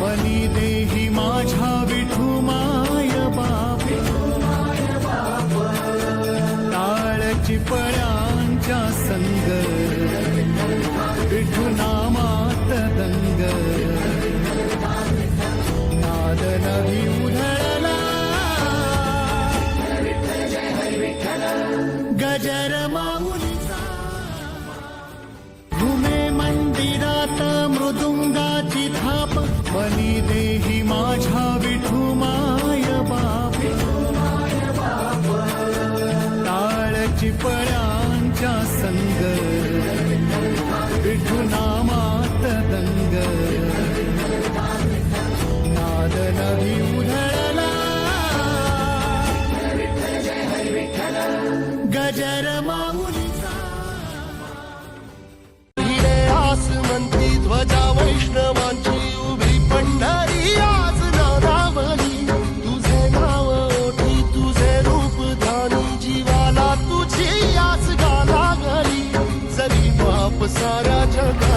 मनी देही माझ्या विठू माय बाप. टाळची पळ्यांच्या संग. विठू नामात दंग. नाद नवी उधळला. गजर माऊलीचा. घुमे बली देही माझ्या विठू माय बाप. टाळ चिपळ्यांच्या संग. विठू नामात दंग. नाद नवी उधळला गजरमा सारा जग